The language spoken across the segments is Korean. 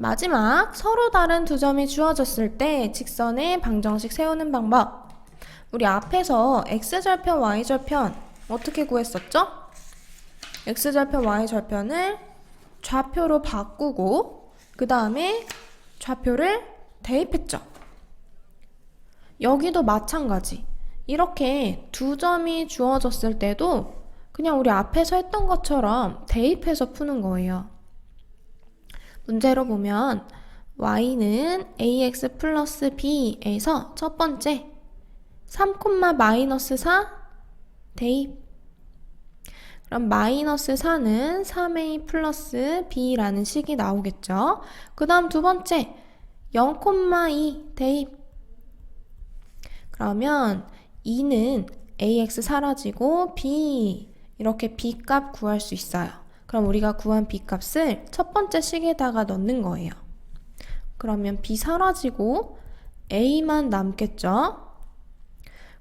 마지막 서로 다른 두 점이 주어졌을 때 직선의 방정식 세우는 방법. 우리 앞에서 x절편 y절편 어떻게 구했었죠? x절편 y절편을 좌표로 바꾸고 그 다음에 좌표를 대입했죠. 여기도 마찬가지. 이렇게 두 점이 주어졌을 때도 그냥 우리 앞에서 했던 것처럼 대입해서 푸는 거예요. 문제로 보면 y는 ax 플러스 b에서 첫 번째 3, 마이너스 4 대입 그럼 마이너스 4는 3a 플러스 b라는 식이 나오겠죠. 그 다음 두 번째 0,2 대입 그러면 2는 ax 사라지고 b 이렇게 b 값 구할 수 있어요. 그럼 우리가 구한 b 값을 첫 번째 식에다가 넣는 거예요. 그러면 b 사라지고 a만 남겠죠?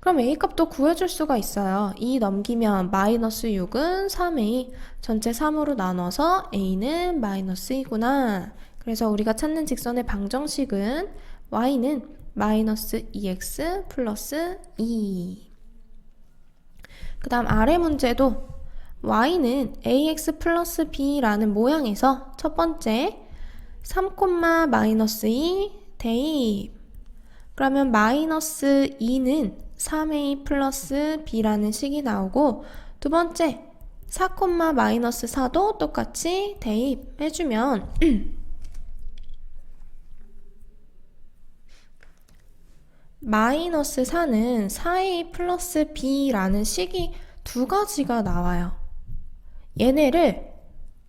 그럼 a 값도 구해줄 수가 있어요. 2 넘기면 마이너스 6은 3a 전체 3으로 나눠서 a는 마이너스 2구나. 그래서 우리가 찾는 직선의 방정식은 y는 마이너스 2x 플러스 2. 그 다음 아래 문제도 y는 ax 플러스 b라는 모양에서 첫 번째 3, 마이너스 2 대입 그러면 마이너스 2는 3a 플러스 b라는 식이 나오고 두 번째 4, 마이너스 4도 똑같이 대입해주면 마이너스 4는 4a 플러스 b라는 식이 두 가지가 나와요. 얘네를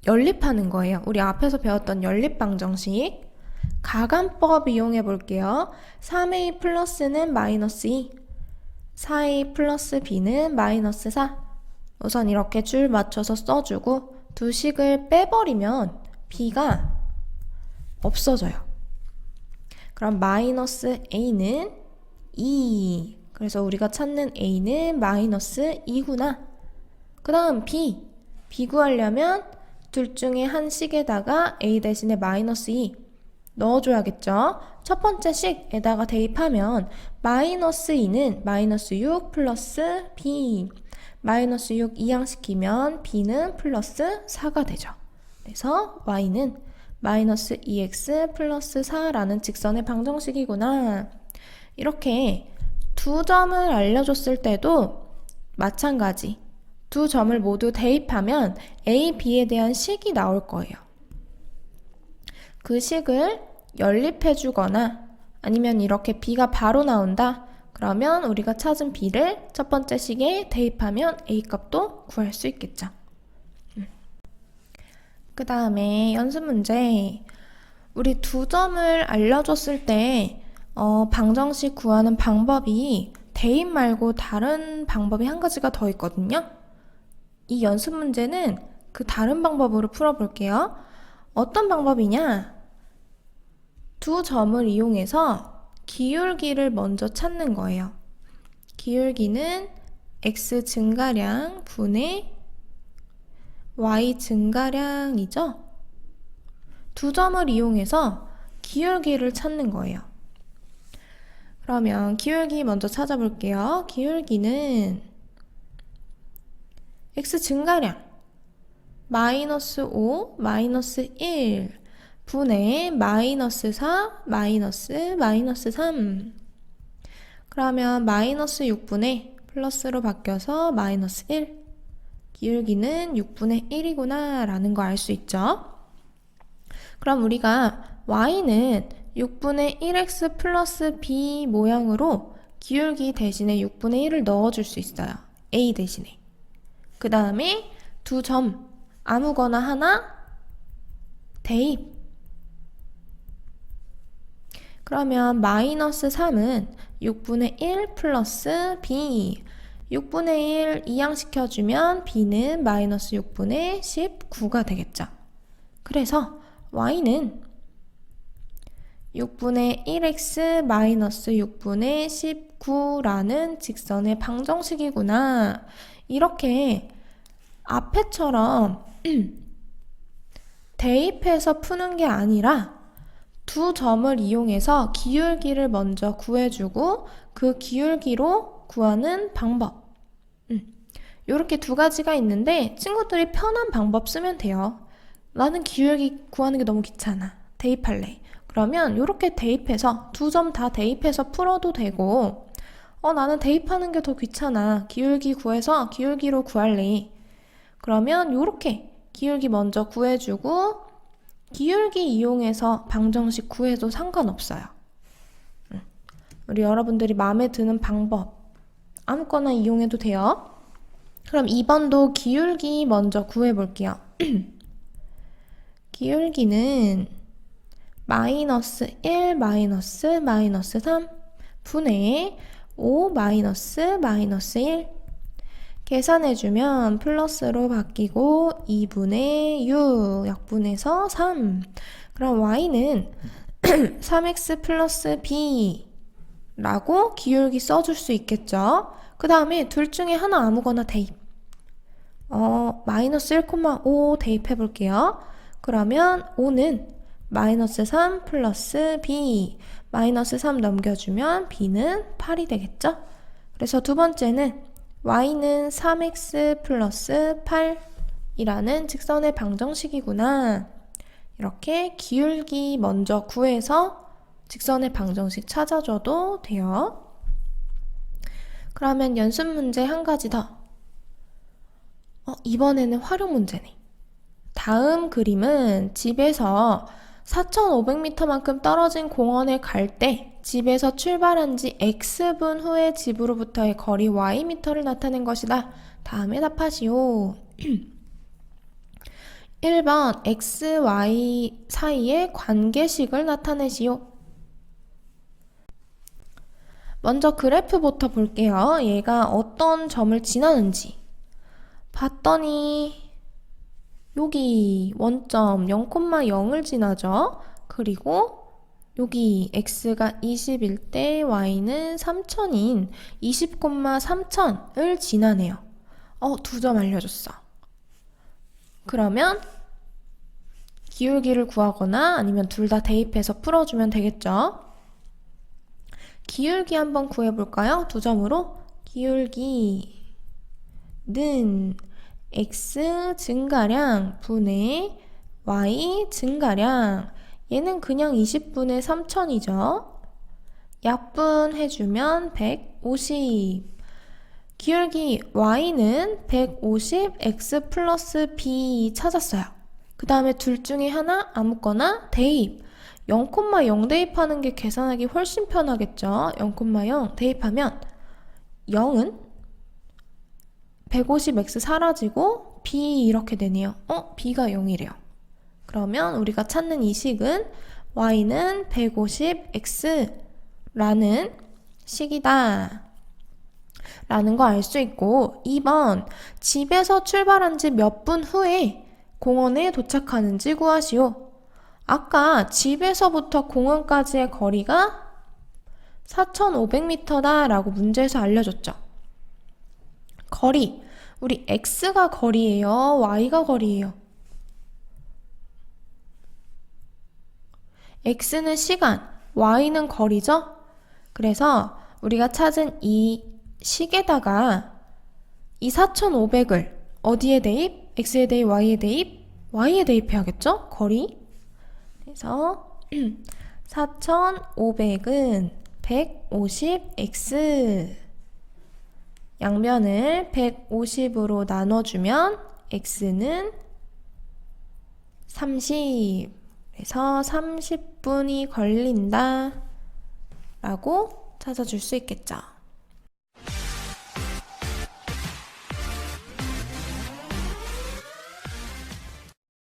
연립하는 거예요. 우리 앞에서 배웠던 연립 방정식. 가간법 이용해 볼게요. 3a 플러스는 마이너스 2, 4a 플러스 b는 마이너스 4. 우선 이렇게 줄 맞춰서 써주고 두 식을 빼버리면 b가 없어져요. 그럼 마이너스 a는 2. 그래서 우리가 찾는 a는 마이너스 2구나. 그 다음 b. 비구하려면 둘 중에 한 식에다가 a 대신에 마이너스 2 넣어줘야겠죠. 첫 번째 식에다가 대입하면 마이너스 2는 마이너스 6 플러스 b 마이너스 6 이항시키면 b는 플러스 4가 되죠. 그래서 y는 마이너스 2x 플러스 4라는 직선의 방정식이구나. 이렇게 두 점을 알려줬을 때도 마찬가지. 두 점을 모두 대입하면 A, B에 대한 식이 나올 거예요. 그 식을 연립해 주거나 아니면 이렇게 B가 바로 나온다. 그러면 우리가 찾은 B를 첫 번째 식에 대입하면 A 값도 구할 수 있겠죠. 그 다음에 연습 문제. 우리 두 점을 알려줬을 때 어, 방정식 구하는 방법이 대입 말고 다른 방법이 한 가지가 더 있거든요. 이 연습 문제는 그 다른 방법으로 풀어볼게요. 어떤 방법이냐? 두 점을 이용해서 기울기를 먼저 찾는 거예요. 기울기는 x 증가량 분의 y 증가량이죠? 두 점을 이용해서 기울기를 찾는 거예요. 그러면 기울기 먼저 찾아볼게요. 기울기는 x 증가량 마이너스 5 마이너스 1 분의 마이너스 4 마이너스 마이너스 3 그러면 마이너스 6분의 플러스로 바뀌어서 마이너스 1 기울기는 6분의 1이구나 라는 거 알 수 있죠? 그럼 우리가 y는 6분의 1x 플러스 b 모양으로 기울기 대신에 6분의 1을 넣어줄 수 있어요. A 대신에 그 다음에 두 점 아무거나 하나 대입 그러면 마이너스 3은 6분의 1 플러스 b 6분의 1 이항시켜주면 b는 마이너스 6분의 19가 되겠죠. 그래서 y는 6분의 1x 마이너스 6분의 19라는 직선의 방정식이구나. 이렇게 앞에처럼 대입해서 푸는 게 아니라 두 점을 이용해서 기울기를 먼저 구해주고 그 기울기로 구하는 방법. 이렇게 두 가지가 있는데 친구들이 편한 방법 쓰면 돼요. 나는 기울기 구하는 게 너무 귀찮아. 대입할래. 그러면 이렇게 대입해서 두 점 다 대입해서 풀어도 되고 어 나는 대입하는 게 더 귀찮아. 기울기 구해서 기울기로 구할래. 그러면 이렇게 기울기 먼저 구해주고 기울기 이용해서 방정식 구해도 상관없어요. 음. 우리 여러분들이 마음에 드는 방법 아무거나 이용해도 돼요. 그럼 2번도 기울기 먼저 구해볼게요. 기울기는 마이너스 1 마이너스 마이너스 3 분의 5 마이너스 마이너스 1 계산해주면 플러스로 바뀌고 2분의 6 약분해서 3 그럼 y는 3x 플러스 b 라고 기울기 써줄 수 있겠죠? 그 다음에 둘 중에 하나 아무거나 대입. 어, 마이너스 1,5 대입해 볼게요. 그러면 5는 마이너스 3 플러스 b 마이너스 3 넘겨주면 b는 8이 되겠죠 그래서 두 번째는 y는 3x 플러스 8이라는 직선의 방정식이구나. 이렇게 기울기 먼저 구해서 직선의 방정식 찾아줘도 돼요. 그러면 연습 문제 한 가지 더. 어, 이번에는 활용 문제네. 다음 그림은 집에서 4,500m만큼 떨어진 공원에 갈 때 집에서 출발한 지 X분 후에 집으로부터의 거리 Y미터를 나타낸 것이다. 다음에 답하시오. 1번 X, Y 사이의 관계식을 나타내시오. 먼저 그래프부터 볼게요. 얘가 어떤 점을 지나는지. 봤더니 여기 원점 0,0을 지나죠. 그리고 여기 x가 20일 때 y는 3천인 20,3천을 지나네요. 어, 두 점 알려줬어. 그러면 기울기를 구하거나 아니면 둘 다 대입해서 풀어주면 되겠죠. 기울기 한번 구해볼까요? 두 점으로 기울기는 x 증가량 분의 y 증가량 얘는 그냥 20분의 3000이죠. 약분 해주면 150 기울기 y는 150 x 플러스 b 찾았어요. 그 다음에 둘 중에 하나 아무거나 대입 0,0 대입하는 게 계산하기 훨씬 편하겠죠. 0,0 대입하면 0은 150x 사라지고 b 이렇게 되네요. 어? b가 0이래요. 그러면 우리가 찾는 이 식은 y는 150x라는 식이다. 라는 거 알 수 있고 2번 집에서 출발한 지 몇 분 후에 공원에 도착하는지 구하시오. 아까 집에서부터 공원까지의 거리가 4,500m다 라고 문제에서 알려줬죠. 거리. 우리 x가 거리예요. y가 거리예요. x는 시간, y는 거리죠? 그래서 우리가 찾은 이 식에다가 이 4,500을 어디에 대입? x에 대입, y에 대입? y에 대입해야겠죠? 거리. 그래서 4,500은 150x 양면을 150으로 나눠주면 x는 30 그래서 30분이 걸린다 라고 찾아줄 수 있겠죠.